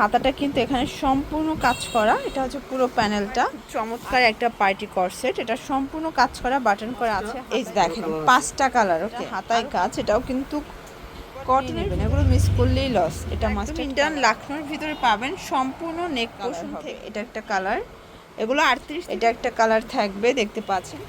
হাতাটা কিন্তু এখানে সম্পূর্ণ কাজ করা। এটা হচ্ছে পুরো প্যানেলটা। চমৎকার একটা পার্টি করসেট। এটা সম্পূর্ণ কাজ করা বাটন করা আছে। এই দেখেন পাঁচটা কালার ওকে? হাতায় কাজ। এটাও কিন্তু কটনের এগুলো মিস করলেই লস এটা মাস্টার ইন্ডিয়ান লাখনোর ভিতরে পাবেন সম্পূর্ণ নেক থেকে। এটা একটা কালার এগুলো আটত্রিশ এটা একটা কালার থাকবে দেখতে পাচ্ছেন।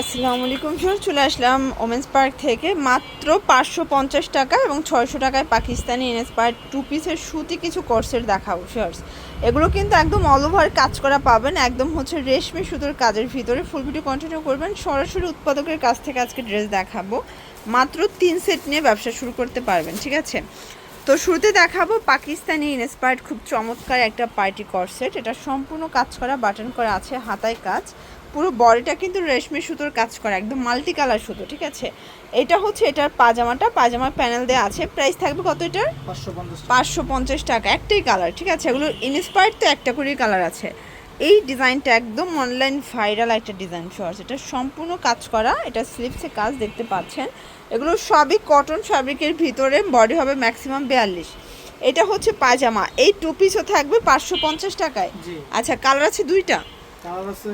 আসসালামু আলাইকুম স্যার চলে আসলাম ওমেন্স পার্ক থেকে। মাত্র পাঁচশো পঞ্চাশ টাকা এবং ছয়শো টাকায় পাকিস্তানি ইনস্পায়ার টু পিসের সুতি কিছু কোর্সের দেখাবো শার্টস এগুলো কিন্তু একদম অল ওভার কাজ করা পাবেন, একদম হচ্ছে রেশমি সুতোর কাজের ভিতরে। ফুল ভিডিও কন্টিনিউ করবেন, সরাসরি উৎপাদকের কাছ থেকে আজকে ড্রেস দেখাবো। মাত্র তিন সেট নিয়ে ব্যবসা শুরু করতে পারবেন, ঠিক আছে? তো শুরুতে দেখাবো পাকিস্তানি ইনস্পায়ার্ড খুব চমৎকার একটা পার্টি করসেট এটা সম্পূর্ণ কাজ করা বাটন করা আছে, হাতায় কাজ। পুরো বডিটা কিন্তু রেশমি সুতোর কাজ করা একদম মাল্টি কালার সুতো ঠিক আছে? এটা হচ্ছে এটার পাজামাটা পাজামা প্যানেল দেওয়া আছে। প্রাইস থাকবে কত এটার? পাঁচশো পঞ্চাশ টাকা। একটাই কালার ঠিক আছে? এগুলো ইনস্পায়ার্ড তো একটা করেই কালার আছে। এই ডিজাইনটা একদম অনলাইন ভাইরাল একটা ডিজাইন শর্টস এটা সম্পূর্ণ কাজ করা এটা স্লিপসে কাজ দেখতে পাচ্ছেন। এগুলো সবই কটন ফ্যাব্রিকের ভিতরে বডি হবে ম্যাক্সিমাম বিয়াল্লিশ। এটা হচ্ছে পাজামা এই টু পিসও থাকবে পাঁচশো পঞ্চাশ টাকায়। আচ্ছা কালার আছে দুইটা? কালার আছে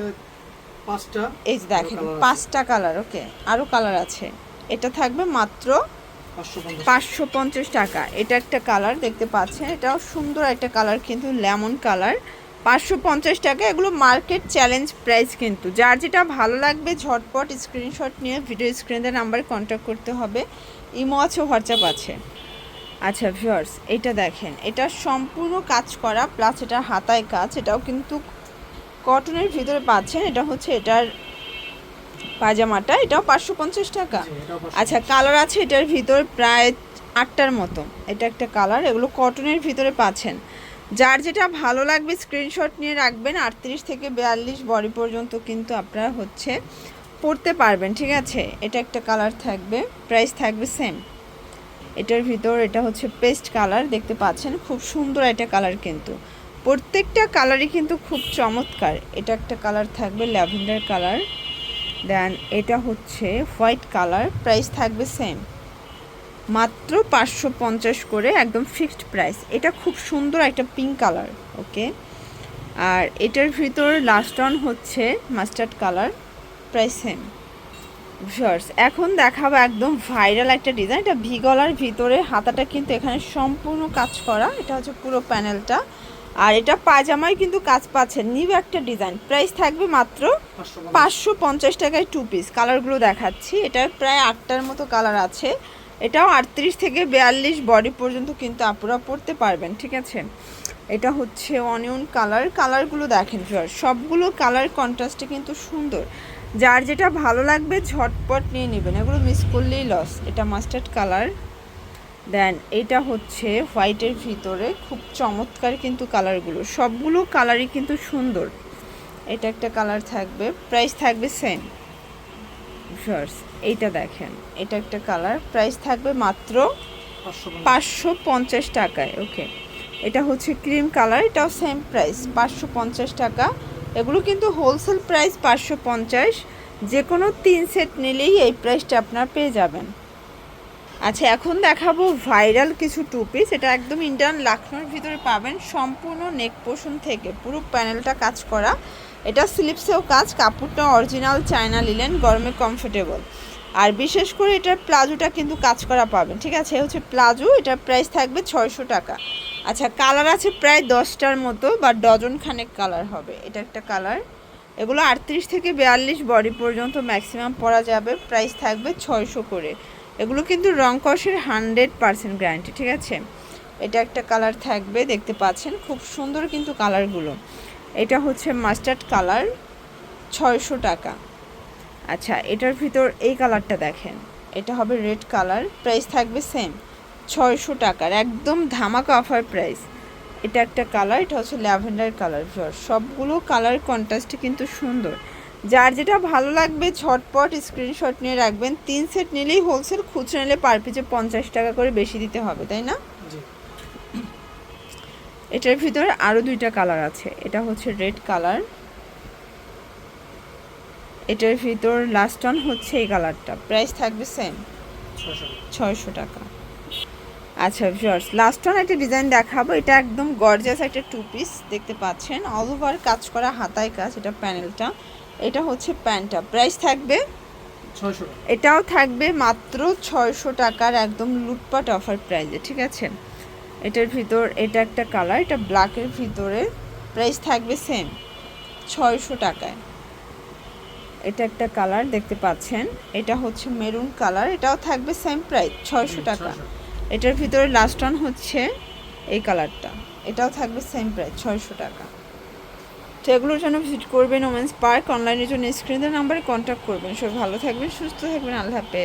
পাঁচটা এই যে দেখেন। পাঁচটা কালার ওকে আরও কালার আছে। এটা থাকবে মাত্র পাঁচশো পঞ্চাশ টাকা। এটা একটা কালার দেখতে পাচ্ছেন। এটাও সুন্দর একটা কালার কিন্তু লেমন কালার পাঁচশো পঞ্চাশ টাকা এগুলো মার্কেট চ্যালেঞ্জ প্রাইস কিন্তু। যার যেটা ভালো লাগবে ঝটপট স্ক্রিনশট নিয়ে ভিডিও স্ক্রিনের নাম্বারে কন্ট্যাক্ট করতে হবে। ইমো আছে হোয়াটসঅ্যাপ আছে। আচ্ছা ভিউয়ার্স এটা দেখেন। এটা সম্পূর্ণ কাজ করা প্লাস এটা হাতায় কাজ। এটাও কিন্তু কটনের ভিতরে পাচ্ছেন এটা হচ্ছে এটার পাজামাটা এটাও পাঁচশো পঞ্চাশ টাকা। আচ্ছা কালার আছে এটার ভিতর প্রায় আটটার মতো। এটা একটা কালার এগুলো কটনের ভিতরে পাচ্ছেন। যার যেটা ভালো লাগবে স্ক্রিনশট নিয়ে রাখবেন আটত্রিশ থেকে বিয়াল্লিশ বডি পর্যন্ত কিন্তু আপনারা হচ্ছে পড়তে পারবেন ঠিক আছে? এটা একটা কালার থাকবে প্রাইস থাকবে সেম এটার ভিতর এটা হচ্ছে পেস্ট কালার দেখতে পাচ্ছেন? খুব সুন্দর একটা কালার কিন্তু। প্রত্যেকটা কালারই কিন্তু খুব চমৎকার। এটা একটা কালার থাকবে ল্যাভেন্ডার কালার দেন এটা হচ্ছে হোয়াইট কালার প্রাইস থাকবে সেম মাত্র পাঁচশো পঞ্চাশ করে একদম ফিক্সড প্রাইস এটা খুব সুন্দর একটা পিঙ্ক কালার ওকে আর এটার ভিতর লাস্ট অন হচ্ছে mustard colour price same viewers এখন দেখাবো একদম ভাইরাল একটা ডিজাইন এটা ভি গলার ভিতরে হাতাটা কিন্তু এখানে সম্পূর্ণ কাজ করা। এটা হচ্ছে পুরো প্যানেলটা আর এটা পাজামায় কিন্তু কাজ পাচ্ছেন নিউ একটা ডিজাইন। প্রাইস থাকবে মাত্র পাঁচশো পঞ্চাশ। টাকায় টু পিস কালারগুলো দেখাচ্ছি। এটার প্রায় আটটার মতো কালার আছে। এটাও আটত্রিশ থেকে বিয়াল্লিশ বডি পর্যন্ত কিন্তু আপুরা পড়তে পারবেন ঠিক আছে? এটা হচ্ছে অনিয়ন কালার কালারগুলো দেখেন ভিউয়ার সবগুলো কালার কন্ট্রাস্টে কিন্তু সুন্দর। যার যেটা ভালো লাগবে ঝটপট নিয়ে নেবেন। এগুলো মিস করলেই লস এটা মাস্টার্ড কালার দেন এটা হচ্ছে হোয়াইটের ভিতরে খুব চমৎকার কিন্তু কালারগুলো সবগুলো কালারই কিন্তু সুন্দর। এটা একটা কালার থাকবে। প্রাইস থাকবে সেম ফার্স এইটা দেখেন। এটা একটা কালার প্রাইস থাকবে মাত্র পাঁচশো পঞ্চাশ টাকায়। ওকে এটা হচ্ছে ক্রিম কালার এটাও সেম প্রাইস পাঁচশো পঞ্চাশ টাকা। এগুলো কিন্তু হোলসেল প্রাইস পাঁচশো পঞ্চাশ। যে কোনো তিন সেট নিলেই এই প্রাইসটা আপনার পেয়ে যাবেন। আচ্ছা এখন দেখাবো ভাইরাল কিছু টু পিস এটা একদম ইন্ডিয়ান লাখনোর ভিতরে পাবেন। সম্পূর্ণ নেক পোষণ থেকে পুরো প্যানেলটা কাজ করা। এটা স্লিপসেও কাজ, কাপড়টা অরিজিনাল চায়না লিলেন গরমে কমফোর্টেবল আর বিশেষ করে এটার প্লাজোটা কিন্তু কাজ করা পাবেন, ঠিক আছে? হচ্ছে প্লাজো এটার প্রাইস থাকবে ছয়শো টাকা। আচ্ছা কালার আছে প্রায় দশটার মতো, বা ডজন খানেক কালার হবে। এটা একটা কালার এগুলো আটত্রিশ থেকে বিয়াল্লিশ বডি পর্যন্ত ম্যাক্সিমাম পরা যাবে। প্রাইস থাকবে ছয়শো করে। এগুলো কিন্তু রং কষের হান্ড্রেড পার্সেন্ট গ্যারান্টি, ঠিক আছে? এটা একটা কালার থাকবে, দেখতে পাচ্ছেন, খুব সুন্দর কিন্তু কালারগুলো। এটা হচ্ছে মাস্টার্ড কালার, ছয়শো টাকা। আচ্ছা এটার ভিতর এই কালারটা দেখেন, এটা হবে রেড কালার, প্রাইস থাকবে সেম, ছয়শো টাকার, একদম ধামাকা অফার প্রাইস। এটা একটা কালার, এটা হচ্ছে ল্যাভেন্ডার কালার সবগুলো কালার কন্ট্রাস্টে কিন্তু সুন্দর। যার যেটা ভালো লাগবে ঝটপট স্ক্রিনশট নিয়ে রাখবেন। তিন সেট নিলেই হোলসেল খুচরো নিলে পার পিছে পঞ্চাশ টাকা করে বেশি দিতে হবে তাই না? এটার ভিতরে আরও দুইটা কালার আছে। এটা হচ্ছে রেড কালার এটার ভিতর লাস্ট অন হচ্ছে এই কালারটা প্রাইস থাকবে সেম ছয়শো টাকা। আচ্ছা ভিউয়ার্স লাস্ট ওয়ান একটা ডিজাইন দেখাবো। এটা একদম গর্জিয়াস একটা টু পিস দেখতে পাচ্ছেন। অল ওভার কাজ করা হাতায় কাজ এটা প্যানেলটা এটা হচ্ছে প্যান্টটা। প্রাইস থাকবে? এটাও থাকবে মাত্র ছয়শো টাকার একদম লুটপাট অফার প্রাইসে ঠিক আছে? এটার ভিতর এটা একটা কালার এটা ব্ল্যাকের ভিতরে প্রাইস থাকবে সেম ছয়শো টাকায়। এটা একটা কালার দেখতে পাচ্ছেন। এটা হচ্ছে মেরুন কালার এটাও থাকবে সেম প্রাইস ছয়শো টাকা। এটার ভিতরে লাস্ট ওয়ান হচ্ছে এই কালারটা এটাও থাকবে সেম প্রাইস ছয়শো টাকা। তো এগুলোর জন্য ভিজিট করবেন ওমেন্স পার্ক অনলাইনের জন্য স্ক্রিনের নাম্বারে কন্ট্যাক্ট করবেন। সবাই ভালো থাকবেন, সুস্থ থাকবেন, আল্লাহ হাফেজ।